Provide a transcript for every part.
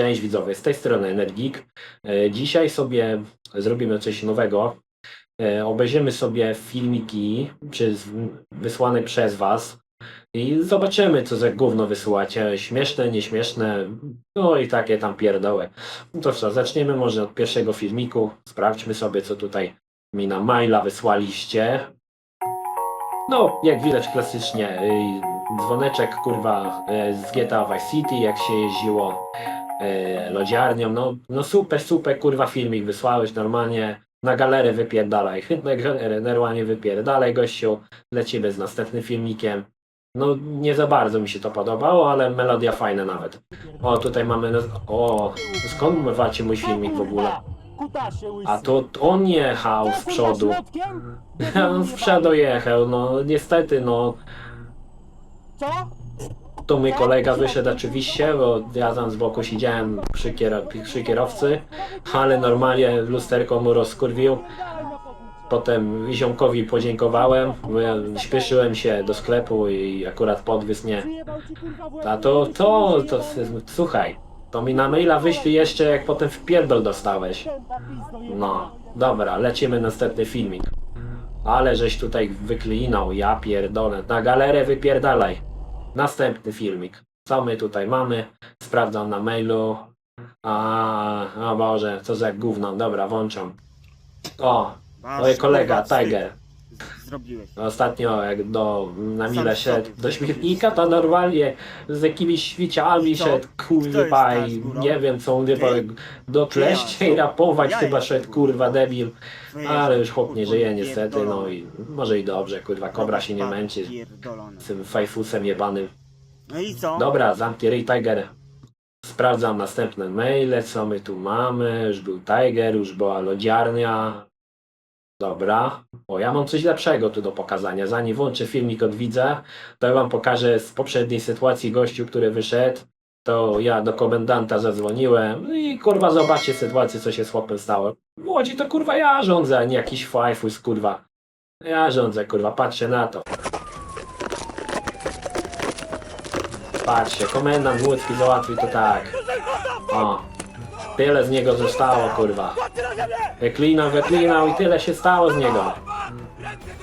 Cześć widzowie, z tej strony Energik. E, Dzisiaj sobie zrobimy coś nowego. E, Obejrzymy sobie filmiki wysłane przez Was i zobaczymy, co za gówno wysyłacie. Śmieszne, nieśmieszne, no i takie tam pierdoły. No to co, zaczniemy może od pierwszego filmiku. Sprawdźmy sobie, co tutaj mi na maila wysłaliście. No, jak widać klasycznie, y, dzwoneczek kurwa y, z GTA Vice City, jak się jeździło e, lodziarnią, no, no super, super kurwa filmik wysłałeś normalnie, na galerę wypierdalaj, galerę normalnie wypierdalaj gościu, lecimy z następnym filmikiem. No nie za bardzo mi się to podobało, ale melodia fajna nawet. O, tutaj mamy, o, skąd macie mój filmik w ogóle? A to on jechał z przodu. On z przodu jechał, no niestety, no Co? To mój kolega wyszedł oczywiście, bo ja tam z boku siedziałem przy, kier- przy kierowcy, ale normalnie lusterko mu rozkurwił. Potem ziomkowi podziękowałem, bo ja śpieszyłem się do sklepu i akurat podwiózł mnie. A to, to, to, słuchaj, to mi na maila wyślij jeszcze jak potem w pierdol dostałeś. No, dobra, lecimy następny filmik. Ale żeś tutaj wyklinał, ja pierdolę. Na galerę wypierdalaj. Następny filmik. Co my tutaj mamy? Sprawdzam na mailu. A, o Boże, co za gówno. Dobra, włączam. O, mój kolega, Tiger. Zrobiłeś. Ostatnio jak do, na Sam mile sobie do śmietnika, to normalnie z jakimiś świeciami Co? szedł, Kto kurwa, jest teraz i górą? nie wiem co on chyba Ty? do kleście i rapować Ja chyba jestem szedł, górą. kurwa, debil. Ale już chłop nie żyje niestety, no i może i dobrze, kurwa, kobra się nie męczy z tym fajfusem jebanym. No i co? Dobra, zamknij ryj Tiger. Sprawdzam następne maile, co my tu mamy. Już był Tiger, już była lodziarnia. Dobra. O, ja mam coś lepszego tu do pokazania. Zanim włączę filmik od widza, to ja wam pokażę z poprzedniej sytuacji gościu, który wyszedł. To ja do komendanta zadzwoniłem i kurwa zobaczcie sytuację, co się z chłopem stało. W Łodzi to kurwa ja rządzę, a nie jakiś fajfus kurwa. Ja rządzę kurwa, patrzę na to. Patrzcie, komendant łódzki załatwił to tak. O. Tyle z niego zostało, kurwa. Wyklinał, wyklinał i tyle się stało z niego.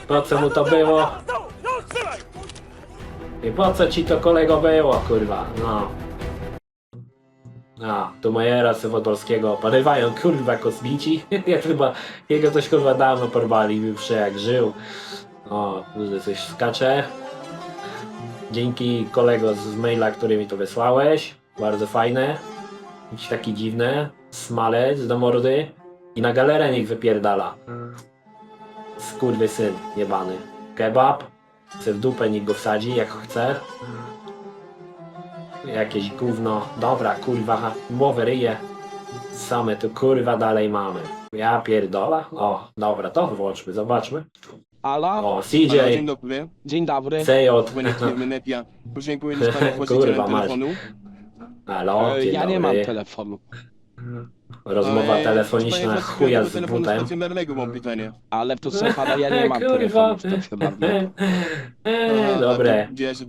Po co mu to było? I po co ci to kolego było, kurwa? No. A, tu Majera Sewodolskiego porywają, kurwa, kosmici. Ja chyba, jego coś kurwa dawno porwali, już jak żył. O, tu coś skacze. Dzięki kolego z maila, który mi to wysłałeś. Bardzo fajne. Jakiś taki dziwny. Smalec do mordy. I na galerę niech wypierdala. Skurwy syn jebany. Kebab. Chce w dupę niech go wsadzi jak chce. Jakieś gówno. Dobra, kurwa, mowę ryje. Same tu kurwa dalej mamy. Ja pierdola. O, dobra, to włączmy, zobaczmy. Ala, O, Halo, CJ, dzień dobry. dzień dobry. CJ. Dzwonię z firmy Netia. Podziękuję za panią Kurwa, właścicielem masz. telefonu. Halo, E, dzień ja nie dobry. mam telefonu, Rozmowa telefoniczna chuja z butem. stacjonarnego mam pytanie. ale proszę pana, ja nie mam Kurwa. telefonu stacjonarnego. Eee, A, Dobre. to Gdzie ja się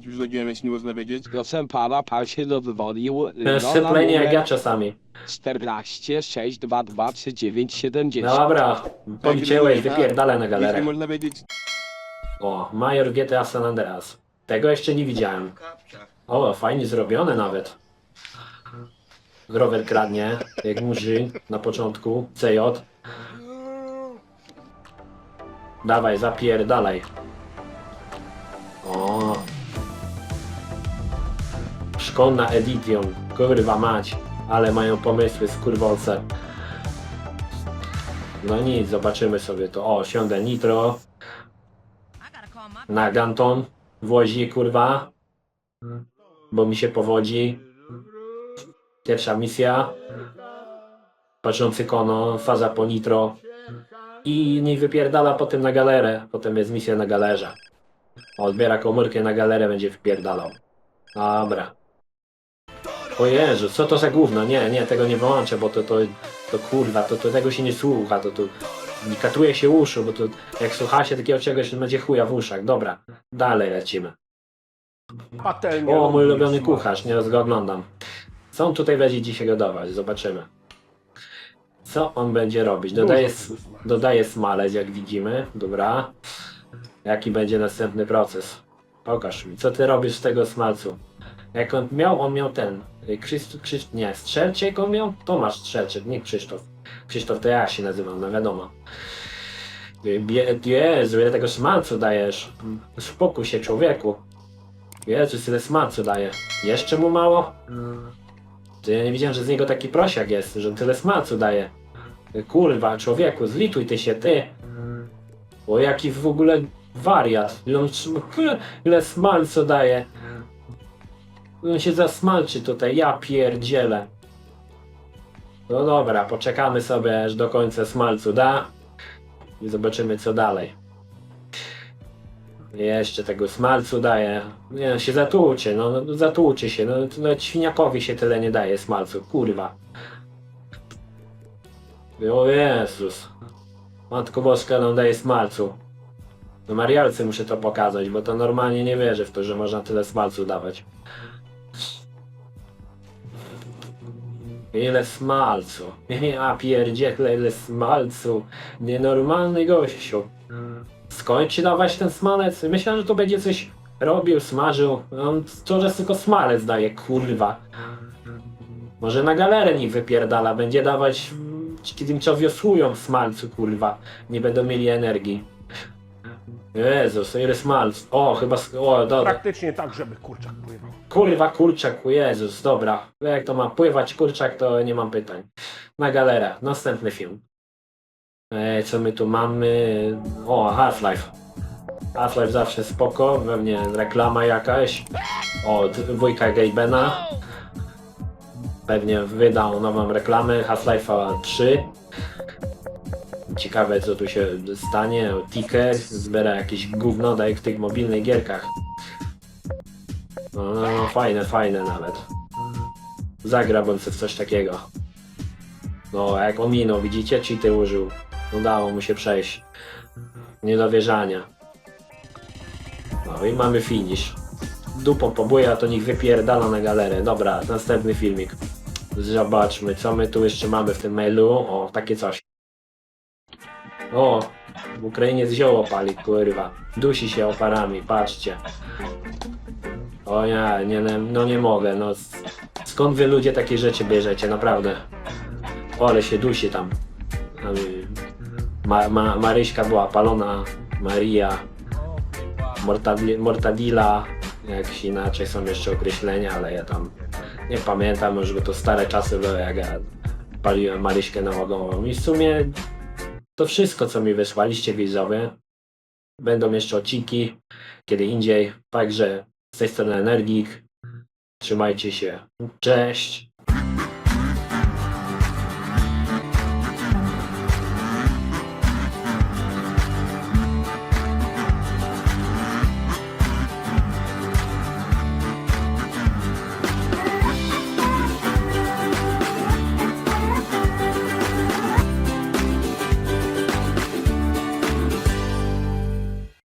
jeśli można wiedzieć? Proszę pana, pan się dowywolił y, no, na Szczeplenie jak ja czasami. 14 622 39 70. Dobra, policzyłeś, Tak, wypierdalę na Jeśli galerę. można wiedzieć, O, Major GTA San Andreas. Tego jeszcze nie widziałem. O, fajnie zrobione nawet. Rower kradnie, jak murzy na początku. CJ. Dawaj, zapierdalaj. O. Szkolna Edition. Kurwa mać. Ale mają pomysły, skurwolce. No nic, zobaczymy sobie to. O, siądę nitro. Na Ganton. Wozi, kurwa. Bo mi się powodzi. Pierwsza misja. Patrzący kono, faza po nitro. I nie wypierdala potem na galerę. Potem jest misja na galerze. Odbiera komórkę na galerę, będzie wypierdalał. Dobra. O Jezu, co to za gówno? Nie, nie, tego nie wyłączę, bo to, to, to kurwa, to, to tego się nie słucha, to, to nie katuje się uszu, bo to jak słuchacie takiego czegoś, to będzie chuja w uszach. Dobra, dalej lecimy. Patelnia O, mój ulubiony kucharz, nie go oglądam. Co on tutaj będzie dzisiaj gotować? Zobaczymy. Co on będzie robić? Dodaje, dodaje smalec, jak widzimy. Dobra. Jaki będzie następny proces? Pokaż mi, co ty robisz z tego smalcu? Jak on miał, on miał ten. y, Krzysztof, Krzysztof, nie, Strzelczyk on miał? Tomasz Strzelczyk, nie Krzysztof. Krzysztof to ja się nazywam, no wiadomo. Y, Jezu, ile tego smalcu dajesz? Spokój się, człowieku. Jezus, ile smalcu daje. Jeszcze mu mało? To ja nie wiedziałem, że z niego taki prosiak jest, że tyle smalcu daje. Kurwa, człowieku, zlituj ty się, ty. O jaki w ogóle wariat. Ile, on, trzyma- ile, smalcu daje. On się zasmalczy tutaj, ja pierdzielę. No dobra, poczekamy sobie aż do końca smalcu da. I zobaczymy co dalej. Jeszcze tego smalcu daje. Nie, się zatłucze, no, no zatłucze się. No, to nawet świniakowi się tyle nie daje smalcu, kurwa. O Jezus. Matko Boska nam daje smalcu. No Marialce muszę to pokazać, bo to normalnie nie wierzę w to, że można tyle smalcu dawać. Ile smalcu. Ja pierdzielę, ile smalcu. Nienormalny gościu. Skończy dawać ten smalec? Myślałem, że to będzie coś robił, smażył. On coraz tylko smalec daje, kurwa. Może na galerę nie wypierdala, będzie dawać tym, co wiosłują w smalcu, kurwa. Nie będą mieli energii. Jezus, ile smalc. O, chyba, o, dobra. Praktycznie tak, żeby kurczak pływał. Kurwa, kurczak, Jezus, dobra. Jak to ma pływać kurczak, to nie mam pytań. Na galerę, następny film. E, co my tu mamy? O, Half-Life. Half-Life zawsze spoko, pewnie reklama jakaś. Od wujka Gabena. Pewnie wydał nową reklamę Half-Life'a 3. Ciekawe co tu się stanie. Ticker zbiera jakieś gówno, daje w tych mobilnych gierkach. No, no, fajne, fajne nawet. Zagrałbym sobie w coś takiego. No, jak ominął, widzicie? Cheaty użył. Udało mu się przejść. Nie do wierzania. No i mamy finish. Dupą pobuja, to niech wypierdala na galerę. Dobra, następny filmik. Zobaczmy, co my tu jeszcze mamy w tym mailu. O, takie coś. O, w Ukrainie zioło pali, kurwa. Dusi się oparami, patrzcie. O ja, nie, nie, no nie mogę, no skąd wy ludzie takie rzeczy bierzecie, naprawdę? O, ale się dusi tam. Ma, ma, Maryśka była palona, Maria, Mortadli, Mortadilla, jakś inaczej są jeszcze określenia, ale ja tam nie pamiętam, już bo to stare czasy były, jak ja paliłem Maryśkę nałogową. I w sumie to wszystko, co mi wysłaliście widzowie. Będą jeszcze odcinki, kiedy indziej, także z tej strony Energik. Trzymajcie się. Cześć.